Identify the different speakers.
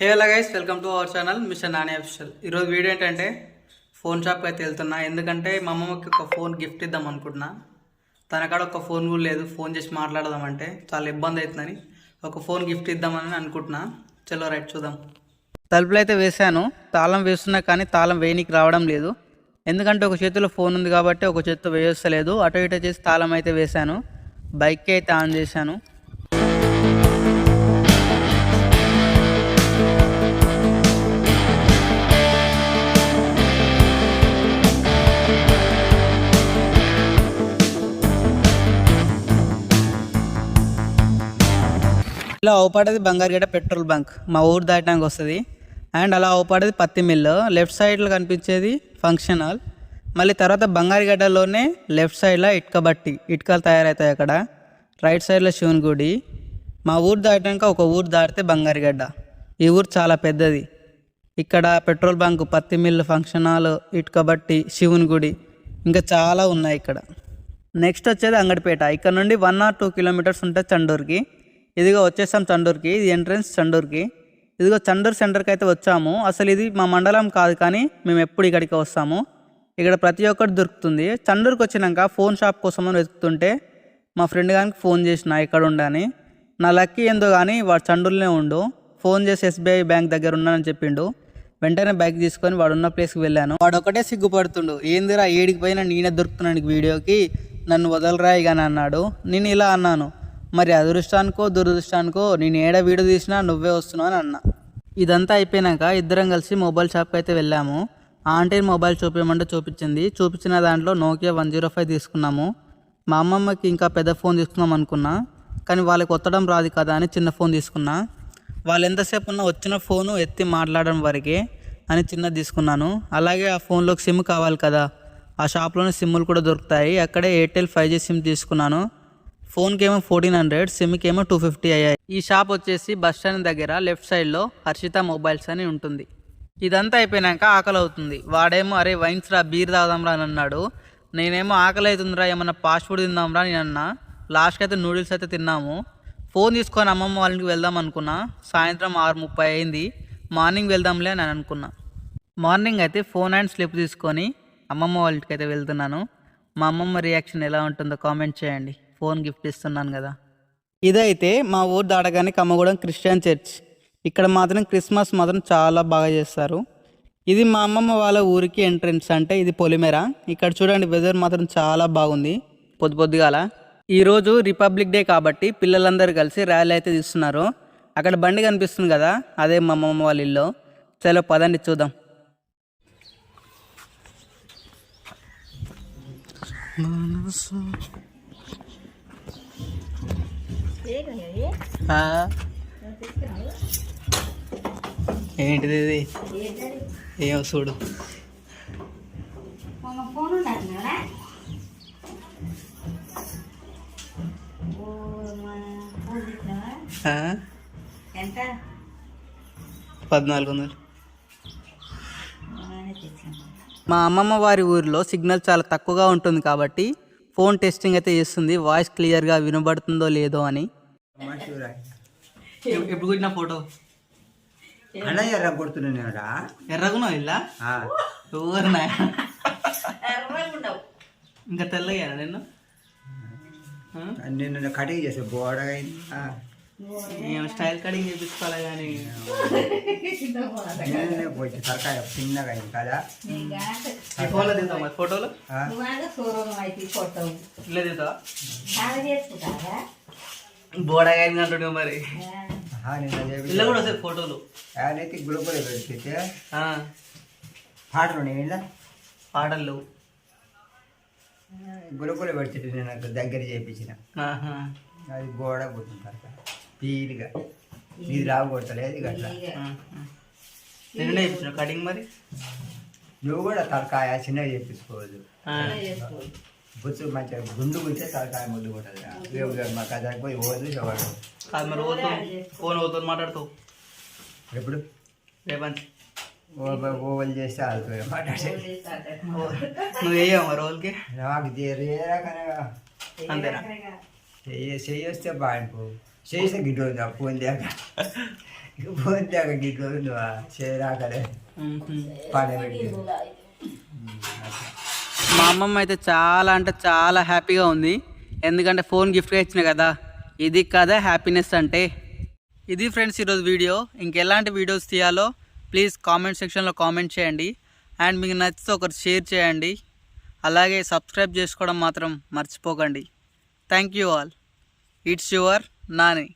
Speaker 1: Hey hello guys welcome to our channel mission Nani official ఈరోజు video ఏంటంటే phone షాప్కి అయితే వెళ్తున్నా. ఎందుకంటే మా అమ్మమ్మకి ఒక ఫోన్ గిఫ్ట్ ఇద్దాం అనుకుంటున్నా. తన కాడ ఒక ఫోన్ కూడా లేదు ఫోన్ చేసి మాట్లాడదామంటే చాలా ఇబ్బంది అవుతుందని ఒక ఫోన్ గిఫ్ట్ ఇద్దామని అనుకుంటున్నా. చలో రైట్ చూద్దాం. తలుపులు అయితే వేశాను తాళం వేస్తున్నా కానీ తాళం వేయనికి రావడం లేదు. ఎందుకంటే ఒక చేతిలో ఫోన్ ఉంది కాబట్టి ఒక చేతితో వేయొస్తలేదు. అటు ఇటు చేసి తాళం అయితే వేశాను. బైక్కి అయితే ఆన్ చేశాను. ఇలా అవపడేది బంగారుగడ్డ పెట్రోల్ బంక్. మా ఊరు దాటడానికి వస్తుంది. అండ్ అలా అవుపడేది పత్తి మిల్లు. లెఫ్ట్ సైడ్లో కనిపించేది ఫంక్షన్ హాల్ మళ్ళీ తర్వాత బంగారుగడ్డలోనే లెఫ్ట్ సైడ్లో ఇటుక బట్టి ఇటుకలు తయారవుతాయి అక్కడ. రైట్ సైడ్లో శివుని గుడి. మా ఊరు దాటాక ఒక ఊరు దాటితే బంగారుగడ్డ ఈ ఊరు చాలా పెద్దది. ఇక్కడ పెట్రోల్ బంక్ పత్తి మిల్లు ఫంక్షన్ హాల్ ఇటుక బట్టి శివుని గుడి ఇంకా చాలా ఉన్నాయి ఇక్కడ. నెక్స్ట్ వచ్చేది అంగడిపేట. ఇక్కడ నుండి వన్ ఆర్ టూ కిలోమీటర్స్ ఉంటుంది చండూర్కి. ఇదిగో వచ్చేసాం చండూర్కి ఇది ఎంట్రన్స్ చండూర్కి. ఇదిగో చండూర్ సెంటర్కి అయితే వచ్చాము. అసలు ఇది మా మండలం కాదు కానీ మేము ఎప్పుడు ఇక్కడికి వస్తాము. ఇక్కడ ప్రతి ఒక్కటి దొరుకుతుంది. చండూర్కి వచ్చినాక ఫోన్ షాప్ కోసం అని వెతుకుతుంటే మా ఫ్రెండ్ గారికి ఫోన్ చేసిన ఇక్కడ ఉండని నా లక్కీ ఏందో కానీ వాడు చండూర్లోనే ఉండు. ఫోన్ చేసి ఎస్బీఐ బ్యాంక్ దగ్గర ఉన్నానని చెప్పిండు. వెంటనే బైక్ తీసుకొని వాడు ఉన్న ప్లేస్కి వెళ్ళాను. వాడు ఒకటే సిగ్గుపడుతుండు. ఏందిరా ఏడికి పోయినా నేనే దొరుకుతున్నాను వీడియోకి? నన్ను వదలరా ఇక అన్నాడు. నేను ఇలా అన్నాను. మరి అదృష్టానికో దురదృష్టానికో నేను ఏడ వీడియో తీసినా నువ్వే వస్తున్నావు అని అన్నా. ఇదంతా అయిపోయినాక ఇద్దరం కలిసి మొబైల్ షాప్కి అయితే వెళ్ళాము. ఆంటీ మొబైల్ చూపించమంటే చూపించింది. చూపించిన దాంట్లో నోకియా వన్ జీరో ఫైవ్ తీసుకున్నాము. మా అమ్మమ్మకి ఇంకా పెద్ద ఫోన్ తీసుకుందాం అనుకున్నా. కానీ వాళ్ళకి ఒత్తడం రాదు కదా అని చిన్న ఫోన్ తీసుకున్నా. వాళ్ళు ఎంతసేపు ఉన్నా వచ్చిన ఫోను ఎత్తి మాట్లాడడం వరకే అని చిన్నది తీసుకున్నాను. అలాగే ఆ ఫోన్లోకి సిమ్ కావాలి కదా. ఆ షాప్లోనే సిమ్ములు కూడా దొరుకుతాయి. అక్కడే ఎయిర్టెల్ ఫైవ్ జీ సిమ్ తీసుకున్నాను. ఫోన్కి ఏమో ఫోర్టీన్ హండ్రెడ్ సిమ్కి ఏమో టూ ఫిఫ్టీ అయ్యాయి. ఈ షాప్ వచ్చేసి బస్ స్టాండ్ దగ్గర లెఫ్ట్ సైడ్లో హర్షిత మొబైల్స్ అని ఉంటుంది. ఇదంతా అయిపోయినాక ఆకలి అవుతుంది వాడేమో అరే వైన్స్ రా బీర్ తాగుదాంరా అని అన్నాడు. నేనేమో ఆకలి అవుతుందిరా ఏమన్నా ఫాస్ట్ ఫుడ్ తిందాంరా అని అన్నా. లాస్ట్కి అయితే నూడిల్స్ అయితే తిన్నాము. ఫోన్ తీసుకొని అమ్మమ్మ వాళ్ళకి వెళ్దాం అనుకున్నా. సాయంత్రం ఆరు ముప్పై అయింది. మార్నింగ్ వెళ్దాంలే అని అనుకున్నా. మార్నింగ్ అయితే ఫోన్ అండ్ స్లిప్ తీసుకొని అమ్మమ్మ వాళ్ళకి అయితే వెళ్తున్నాను. మా అమ్మమ్మ రియాక్షన్ ఎలా ఉంటుందో కామెంట్ చేయండి. ఫోన్ గిఫ్ట్ ఇస్తున్నాను కదా. ఇదైతే మా ఊరు దాటగానే కమ్మగూడెం క్రిస్టియన్ చర్చ్. ఇక్కడ మాత్రం క్రిస్మస్ మాత్రం చాలా బాగా చేస్తారు. ఇది మా అమ్మమ్మ వాళ్ళ ఊరికి ఎంట్రన్స్ అంటే ఇది పొలిమేర. ఇక్కడ చూడండి వెదర్ మాత్రం చాలా బాగుంది. పొద్దు పొద్దుగాల. ఈరోజు రిపబ్లిక్ డే కాబట్టి పిల్లలందరూ కలిసి ర్యాలీ అయితే తీస్తున్నారు. అక్కడ బండి కనిపిస్తుంది కదా అదే మా అమ్మమ్మ వాళ్ళ ఇల్లు. చలో పదండి చూద్దాం. ఆ. ఏంటిది ఇది? ఏమో చూడు. పద్నాలుగు వందలు. మా అమ్మమ్మ వారి ఊరిలో సిగ్నల్ చాలా తక్కువగా ఉంటుంది కాబట్టి ఫోన్ టెస్టింగ్ అయితే చేస్తుంది. వాయిస్ క్లియర్గా వినబడుతుందో లేదో అని. ఎప్పుడు కొట్టిన ఫోటో?
Speaker 2: అన్న ఎర్ర కొడుతున్నాడా
Speaker 1: ఎర్రగునో ఇలా ఎవరినా ఇంకా తెల్లగా నేను?
Speaker 2: నేను కటింగ్ చేసే బోడగా
Speaker 1: ఏం స్టైల్ కటింగ్ చేపించుకోవాలి కానీ
Speaker 2: నేనే పోయి తరకాయ చిన్నగా అయింది కదా.
Speaker 1: ఈ ఫోన్లో మరి? ఫోటోలు? ఇట్లా దిగుతావా
Speaker 3: చాలా చేసుకుంటారా
Speaker 1: బోడగా అయింది అంటుండే మరి
Speaker 2: నిన్న
Speaker 1: ఇలా కూడా వస్తాయి ఫోటోలు.
Speaker 2: ఆయనైతే గుడుపులు పెడితే
Speaker 1: ఆ,
Speaker 2: పాటలు ఉన్నాయి ఇలా
Speaker 1: పాటలు లేవు.
Speaker 2: గుడుపులు పెడితే నేను నాకు దగ్గర చేయించిన. అది గోడ పోతుంది పీలుగా. ఇది రావు కొడతలేదు గట్లా.
Speaker 1: ఆహా. నిన్ననే చేయించిన కటింగ్ మరి?
Speaker 2: నువ్వు కూడా తలకాయ చిన్నగా చేపించుకోవద్దు.
Speaker 1: ఆ.
Speaker 2: బుచ్చు మంచిగా గుండు గుంటే తలకాయ ముద్దు కొట్టదు మాకు అది పోయి పోదు చూడదు
Speaker 1: కాదు మరి ఓతో ఫోన్ ఓతో మాట్లాడుతావు.
Speaker 2: ఎప్పుడు?
Speaker 1: రేపంచి
Speaker 2: ఓవల్ చేస్తే ఆడుతుంది మాట్లాడే.
Speaker 1: నువ్వు వేయవు మరి రోజుకి
Speaker 2: నాకు ఏ రకంగా?
Speaker 1: అంతేనా?
Speaker 2: వస్తే బాగుండు. చేస్తే గిట్టు ఫోన్ చేయక పోతే గిట్లు నువ్వు చేయరాకలే పని పెట్టి.
Speaker 1: మా అమ్మమ్మ అయితే చాలా అంటే చాలా హ్యాపీగా ఉంది. ఎందుకంటే ఫోన్ గిఫ్ట్గా ఇచ్చిన కదా. ఇది కదా హ్యాపీనెస్ అంటే. ఇది ఫ్రెండ్స్ ఈరోజు వీడియో. ఇంకెలాంటి వీడియోస్ తీయాలో ప్లీజ్ కామెంట్ సెక్షన్లో కామెంట్ చేయండి. అండ్ మీకు నచ్చితే ఒకరు షేర్ చేయండి. అలాగే సబ్స్క్రైబ్ చేసుకోవడం మాత్రం మర్చిపోకండి. Thank you all. It's your Nani.